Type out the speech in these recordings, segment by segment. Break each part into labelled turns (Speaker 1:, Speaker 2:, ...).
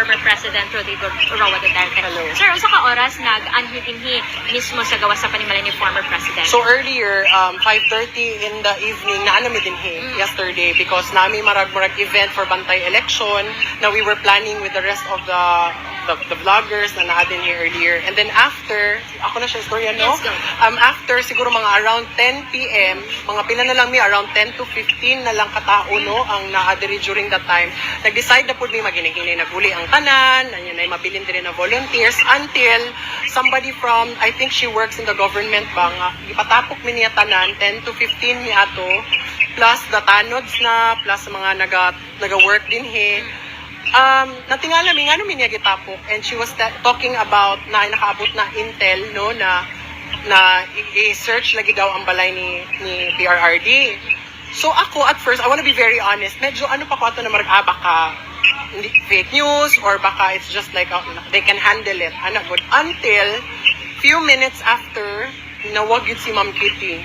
Speaker 1: former President Rodrigo Roa Duterte.
Speaker 2: Hello.
Speaker 1: Sir, unsa ka oras nag-anhitinhi mismo sa gawas sa panimala ni former President?
Speaker 2: So earlier, um, 5.30 in the evening, na ano mi din he, yesterday because nami marag marag event for Bantay election na we were planning with the rest of the the, the vloggers na naa din here earlier. And then after, ako na siya istorya, no?
Speaker 1: Yes, go.
Speaker 2: Um, after siguro mga around 10 p.m., mga pila na lang mi, around 10 to 15 na lang katao, no, ang naa diri during that time. Nag-decide na po mi maghinay naguli ang tanan, na yun ay mabilin din na volunteers until somebody from, I think she works in the government ba, nga, ipatapok mi niya tanan, 10 to 15 mi ato, plus the tanods na, plus mga naga, naga-work din he. Um, natingala mi, nga mi niya gitapok, and she was ta- talking about na nakaabot na intel, no, na na i-search lagi daw ang balay ni, ni PRRD. So ako, at first, I want to be very honest, medyo ano pa ko ato na marag, ah, baka fake news or baka it's just like uh, they can handle it. Anak good. Until few minutes after, nawag yun si Ma'am Kitty.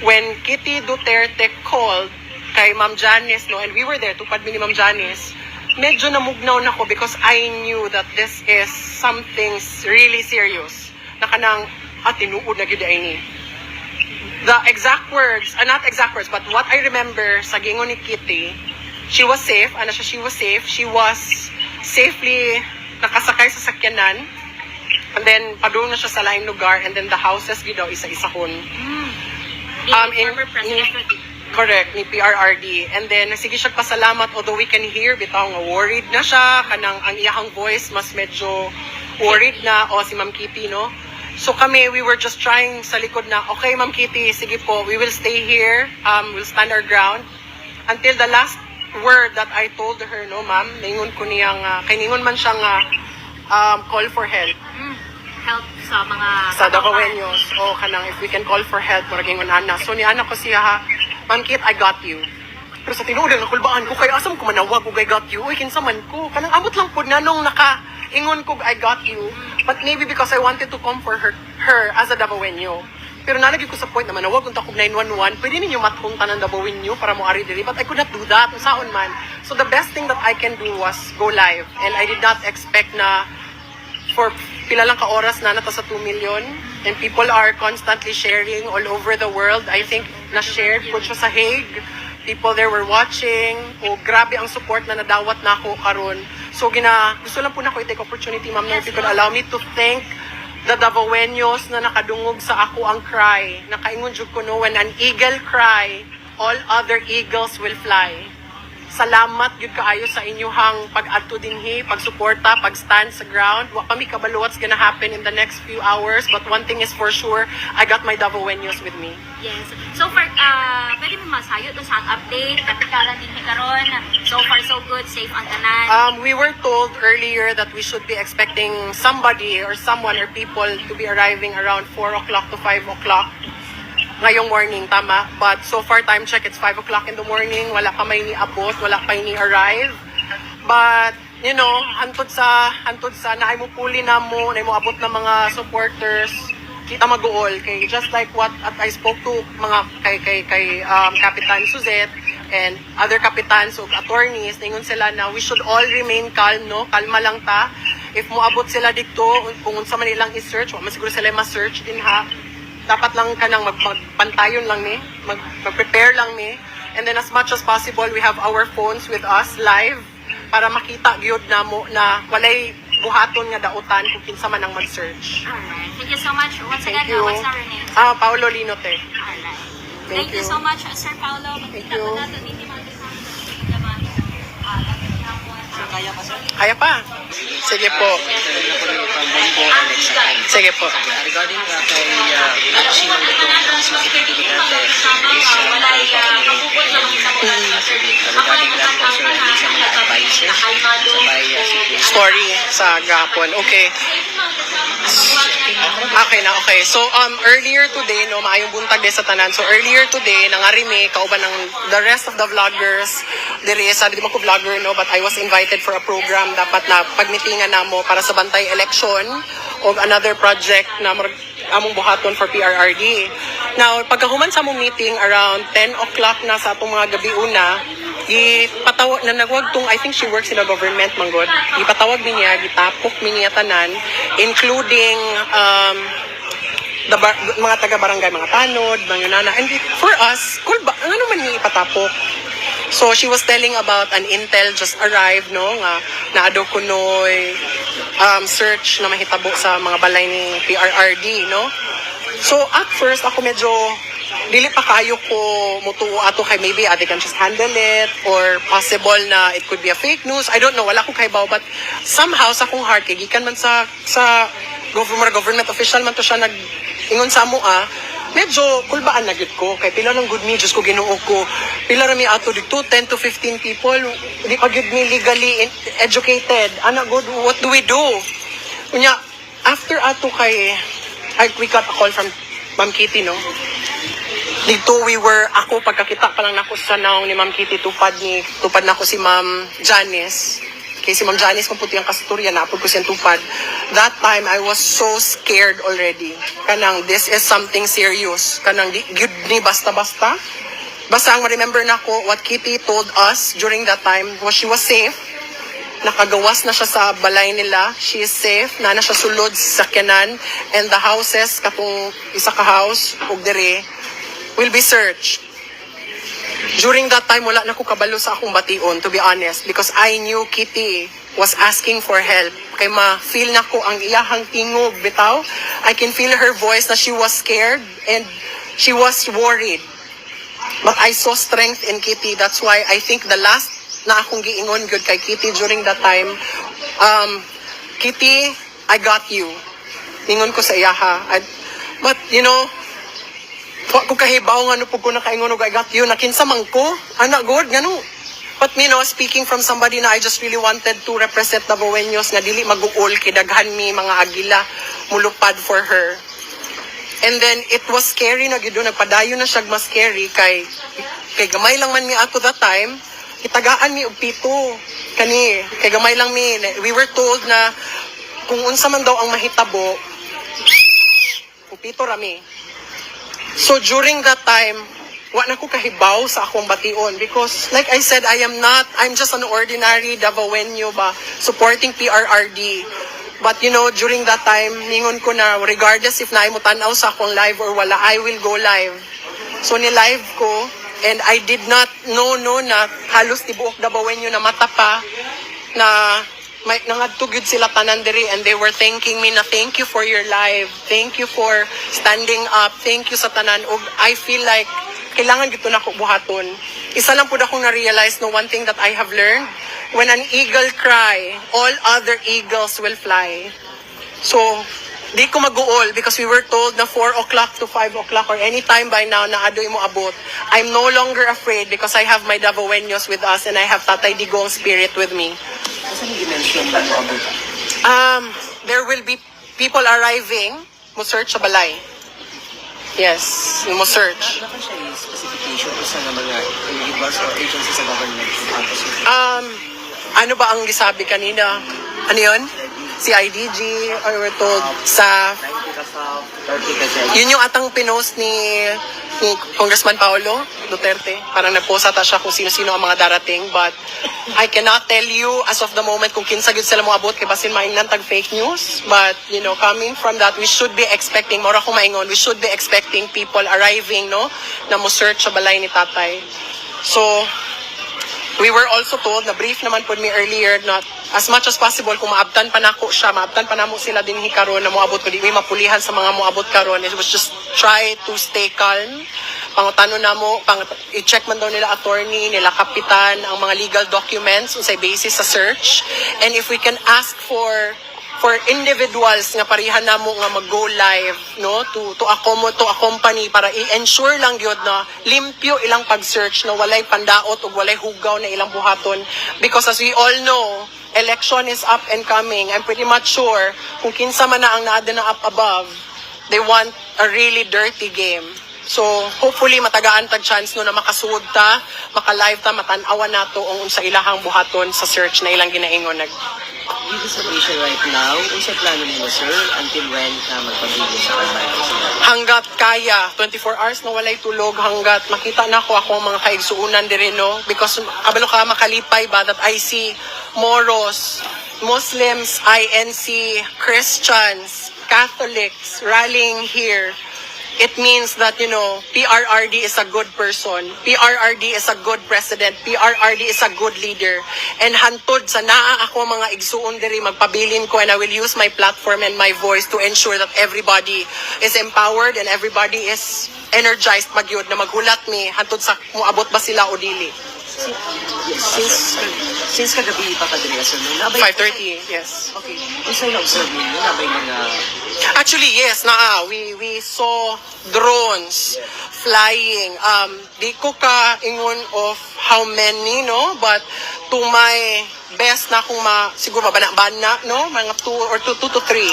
Speaker 2: When Kitty Duterte called kay Ma'am Janice, no, and we were there, tupad ni Ma'am Janice, medyo namugnaw na ko because I knew that this is something really serious. Na kanang, ah, tinuod na gyud ni the exact words, uh, not exact words, but what I remember sa gingon ni Kitty, she was safe, ano siya, she was safe, she was safely nakasakay sa sakyanan, and then padung na siya sa laing lugar, and then the houses gid daw isa-isahon.
Speaker 1: Ni
Speaker 2: um, in-
Speaker 1: former President.
Speaker 2: Correct, ni PRRD. And then, sige siya pasalamat, although we can hear, bitaw nga worried na siya, kanang ang iyahang voice, mas medyo worried na, o si Ma'am Kitty, no? So kami, we were just trying sa likod na, okay, Ma'am Kitty, sige po, we will stay here, um, we'll stand our ground. Until the last word that I told her, no, ma'am, ningon ko niyang, uh, kay ningon man siya nga, um, call for help
Speaker 1: Mm. Help sa mga
Speaker 2: sa Dagawenyos o kanang if we can call for help maraging ana so ni anak ko siya ha Ma'am Kit, I got you. Pero sa tinuod ang nakulbaan ko kay asam ko manawag ko I got you. Uy kinsa man ko. Kanang amot lang pud nanong naka ingon ko I got you. But maybe because I wanted to comfort her her as a Davaoenyo pero nalagi ko sa point na manawag unta kog 911 pwede ninyo mathunta ng Davaoenyo para mo ari diri but I could not do that saon man. So the best thing that I can do was go live. And I did not expect na for pila lang ka oras na nata sa 2 million and people are constantly sharing all over the world. I think na-shared po siya sa Hague. People there were watching. O grabe ang support na nadawat na ako karon. So gina gusto lang po na ko i-take opportunity ma'am na if you could allow me to thank the Davaoenos na nakadungog sa ako ang cry. Nakaingon jud ko no when an eagle cry, all other eagles will fly salamat gyud kaayo sa inyong pag-adto dinhi, pagsuporta, pag-stand sa ground. Wa kami kabalo what's gonna happen in the next few hours, but one thing is for sure, I got my Davaoenos with me.
Speaker 1: Yes. So far, uh, pwede mo masayo doon sa update, kapikaran din karon. So far, so good, safe ang tanan.
Speaker 2: Um, we were told earlier that we should be expecting somebody or someone or people to be arriving around 4 o'clock to 5 o'clock ngayong morning, tama? But so far, time check, it's 5 o'clock in the morning. Wala pa may ni-abot, wala pa ni arrive. But, you know, hantod sa, hantod sa, naay mo puli na mo, naay mo abot na mga supporters, kita maguol. Kay, just like what at I spoke to mga kay, kay, kay um, Kapitan Suzette and other kapitans o attorneys, ningon sila na we should all remain calm, no? Kalma lang ta. If moabot sila dito, kung unsa man nilang i-search, wa siguro sila ma-search din ha dapat lang ka nang mag, magpantayon lang ni, mag, mag-prepare lang ni. And then as much as possible, we have our phones with us live para makita gyud na mo na walay buhaton nga dautan kung kinsa man ang mag-search.
Speaker 1: Alright. Thank you so much. Once
Speaker 2: Thank
Speaker 1: again,
Speaker 2: you.
Speaker 1: what's our name?
Speaker 2: Ah, Paolo Linote.
Speaker 1: Alright.
Speaker 2: Thank
Speaker 1: Thank, you.
Speaker 2: you.
Speaker 1: so much, Sir Paolo.
Speaker 2: Thank
Speaker 1: Magkita
Speaker 2: you.
Speaker 1: ko nato dito mga kasama sa laman. Ah, dapat hapon. Kaya pa, sir?
Speaker 2: Kaya pa. Sige po. Sige po.
Speaker 3: Regarding uh, kay uh, sino dito si Secretary Duterte is regarding that po sir hindi sa mga advices sabay uh,
Speaker 2: Story sa gapon. Okay. Okay na, okay. So, um, earlier today, no, maayong buntag din sa tanan. So, earlier today, nangarimi, kauban ng the rest of the vloggers, diri sa, di ko vlogger, no, but I was invited for a program, dapat na pagmitingan na mo para sa bantay election o another project na among buhaton for PRRD. Now, pagkahuman sa among meeting, around 10 o'clock na sa atong mga gabi una, gipatawag na nagwag tong I think she works in a government manggod gipatawag mi niya gitapok mi niya tanan including um the bar- mga taga barangay mga tanod mga nana. And for us cool ba ano man niya ipatapok So she was telling about an intel just arrived no nga naado kunoy um, search na mahitabo sa mga balay ni PRRD no. So at first ako medyo dili pa kayo ko mutuo ato kay maybe they can just handle it or possible na it could be a fake news. I don't know, wala ko kay baw but somehow sa akong heart kay gikan man sa sa government government official man to siya nag ingon sa mo ah medyo kulbaan na gid ko. Kay pila ng good me ko Ginoo ko. Pila ra mi ato dito? 10 to 15 people. Di pa gid mi legally educated. Ana good what do we do? Unya after ato kay I, we got a call from Ma'am Kitty no? Dito we were ako pagkakita pa lang nako sa naong ni Ma'am Kitty tupad ni tupad nako si Ma'am Janice kay si Ma'am Janice kung puti ang kasturya na ko siyang tupad that time I was so scared already kanang this is something serious kanang gyud ni basta-basta basta ang remember nako what Kitty told us during that time was she was safe nakagawas na siya sa balay nila. She is safe. Na na siya sulod sa sakyanan. And the houses, katong isa ka house, ug dire, will be searched. During that time, wala na ko kabalo sa akong bation, to be honest. Because I knew Kitty was asking for help. Kay ma-feel na ko ang iyahang tingog, bitaw. I can feel her voice na she was scared and she was worried. But I saw strength in Kitty. That's why I think the last na akong giingon good kay Kitty during that time, um, Kitty, I got you. Ingon ko sa iya ha. I- but, you know, wa ko kahibaw nga no pug ko nakaingon og I got you. Nakinsa man ko. Ana god ngano but me no speaking from somebody na I just really wanted to represent the Boeños nga dili maguol kay daghan mi mga agila mulupad for her. And then it was scary na gyud nagpadayon na siya mas scary kay kay gamay lang man mi ato that time. Itagaan mi og pito kani kay gamay lang mi. We were told na kung unsa man daw ang mahitabo pito rami So during that time, wa na ko kahibaw sa akong bation because like I said, I am not, I'm just an ordinary Davaoenyo ba, supporting PRRD. But you know, during that time, ningon ko na regardless if naay mo tanaw sa akong live or wala, I will go live. So ni-live ko and I did not know no na halos tibuok Davaoenyo na mata pa na may nangadto gyud sila tanan diri and they were thanking me na thank you for your live thank you for standing up. Thank you sa tanan. Ug I feel like kailangan gito na ko buhaton. Isa lang pud akong na-realize no one thing that I have learned when an eagle cry all other eagles will fly. So di ko mag-uol because we were told na 4 o'clock to 5 o'clock or any time by now na adoy mo abot. I'm no longer afraid because I have my Davaoenos with us and I have Tatay Digong spirit with me.
Speaker 3: Kasi yung dimension mo abot.
Speaker 2: Um, there will be people arriving, mo search sa balay. Yes, mo search.
Speaker 3: Ano siya yung specification ko sa mga individuals or agencies sa government kung siya?
Speaker 2: Um, ano ba ang gisabi kanina? Ano yun? CIDG, or we're told sa
Speaker 3: 90 ka sa 30 ka dyan.
Speaker 2: Yun yung atang pinost ni, ni Congressman Paolo Duterte. Parang nagpost ata siya kung sino-sino ang mga darating. But I cannot tell you as of the moment kung kinsa gyud sila mo abot kay basin maingnan tag fake news. But, you know, coming from that, we should be expecting, mora ko maingon, we should be expecting people arriving, no? Na mo search sa balay ni tatay. So, We were also told, na brief naman po me earlier, na as much as possible, kung maabtan pa nako siya, maabtan pa namo sila din karon na moabot ko, di may mapulihan sa mga moabot karon. It was just try to stay calm. Pangutano na mo, pang, i-check man daw nila attorney, nila kapitan, ang mga legal documents, unsay basis sa search. And if we can ask for for individuals nga parihan namo nga mag-go live no? To to accommodate to accompany para i-ensure lang gyud na limpyo ilang pag-search na walay pandaot ug walay hugaw na ilang buhaton. Because as we all know election is up and coming. I'm pretty much sure kung kinsa man na ang naada na up above they want a really dirty game. So, hopefully, matagaan tag chance no na makasuod ta, maka-live ta, matanawa na to ang unsa ilahang buhaton sa search na ilang ginaingon. Nag,
Speaker 3: With the situation right now, unsa plano nimo sir until when ka magpabili sa kanila?
Speaker 2: hanggat kaya, 24 hours na walay tulog, hanggat makita na ko ako mga kaigsuunan dire no because kabalo ka makalipay ba that I see Moros, Muslims, INC, Christians, Catholics rallying here. It means that, you know, PRRD is a good person. PRRD is a good president. PRRD is a good leader. And hantod sa naa ako mga igsuon diri magpabilin ko and I will use my platform and my voice to ensure that everybody is empowered and everybody is energized magyud na maghulat mi hantod sa muabot ba sila o dili.
Speaker 3: Since since kagabi pa no? nabay
Speaker 2: 5:30, yes.
Speaker 3: Okay. Unsa na observe ninyo nabay mga
Speaker 2: Actually, yes, na we we saw drones flying. Um, di ko ka ingon of how many, no? But to my best na kung ma, siguro mabana-bana, no? Mga two or two, two to three.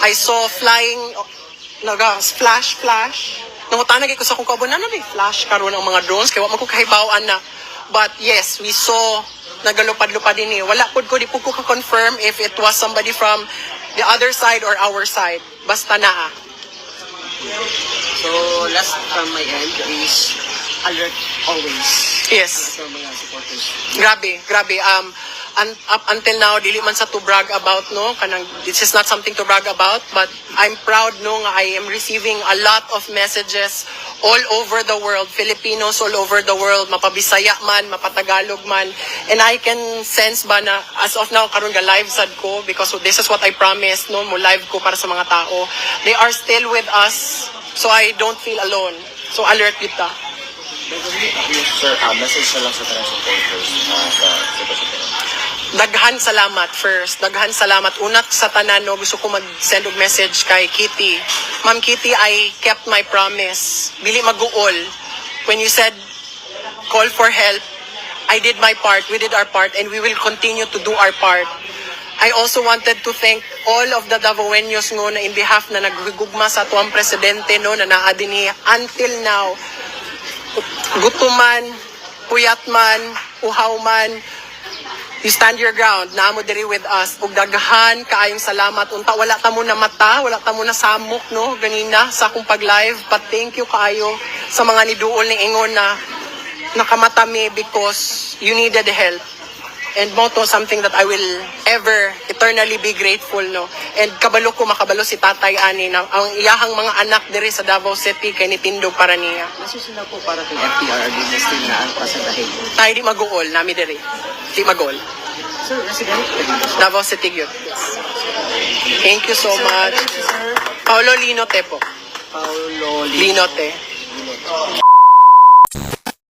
Speaker 2: I saw flying, naga, flash, flash. Nangutanag ko sa kung kaubo na na may flash karon ang mga drones kaya wa man ko kahibawaan na. But yes, we saw nagalupad-lupad din eh. Wala pod ko di po ko ka-confirm if it was somebody from the other side or our side. Basta naa.
Speaker 3: So last from my end is alert always.
Speaker 2: Yes.
Speaker 3: Sa mga supporters.
Speaker 2: Grabe, grabe. Um, un- up until now, dili man sa to brag about, no? Kanang, this is not something to brag about, but I'm proud, no, nga I am receiving a lot of messages all over the world, Filipinos all over the world, mapabisaya man, mapatagalog man, and I can sense ba na, as of now, karon ga live sad ko, because this is what I promised, no, mo live ko para sa mga tao. They are still with us, so I don't feel alone. So alert kita.
Speaker 4: Sir, uh, message na lang sa tanong supporters uh, sitwasyon.
Speaker 2: Daghan salamat first. Daghan salamat. Unat sa tanan, no, gusto ko mag-send og message kay Kitty. Ma'am Kitty, I kept my promise. Dili mag-uol. When you said, call for help, I did my part. We did our part and we will continue to do our part. I also wanted to thank all of the Davaoenos ngo na in behalf na naghigugma sa tuwang presidente no na naa until now gutuman, puyat man, uhaw man, you stand your ground, naamo diri with us, ug daghan kaayong salamat. Unta, wala ta mo na mata, wala ta mo na samok, no, ganina, sa akong pag-live. But thank you kaayo sa mga niduol ni Ingon na nakamata mi because you needed help. And mo to something that I will ever eternally be grateful no. And kabalo ko makabalo si Tatay Ani na ang iyahang mga anak diri sa Davao City kay nitindog para niya.
Speaker 3: Nasusunod po para kay na still na ang pasadahin.
Speaker 2: Tayo di mag-uol, nami diri. Di mag-uol.
Speaker 3: Sir, resident.
Speaker 2: Davao City yun. Thank you so much. Paolo Linote po.
Speaker 3: Paolo Lino.
Speaker 2: Linote.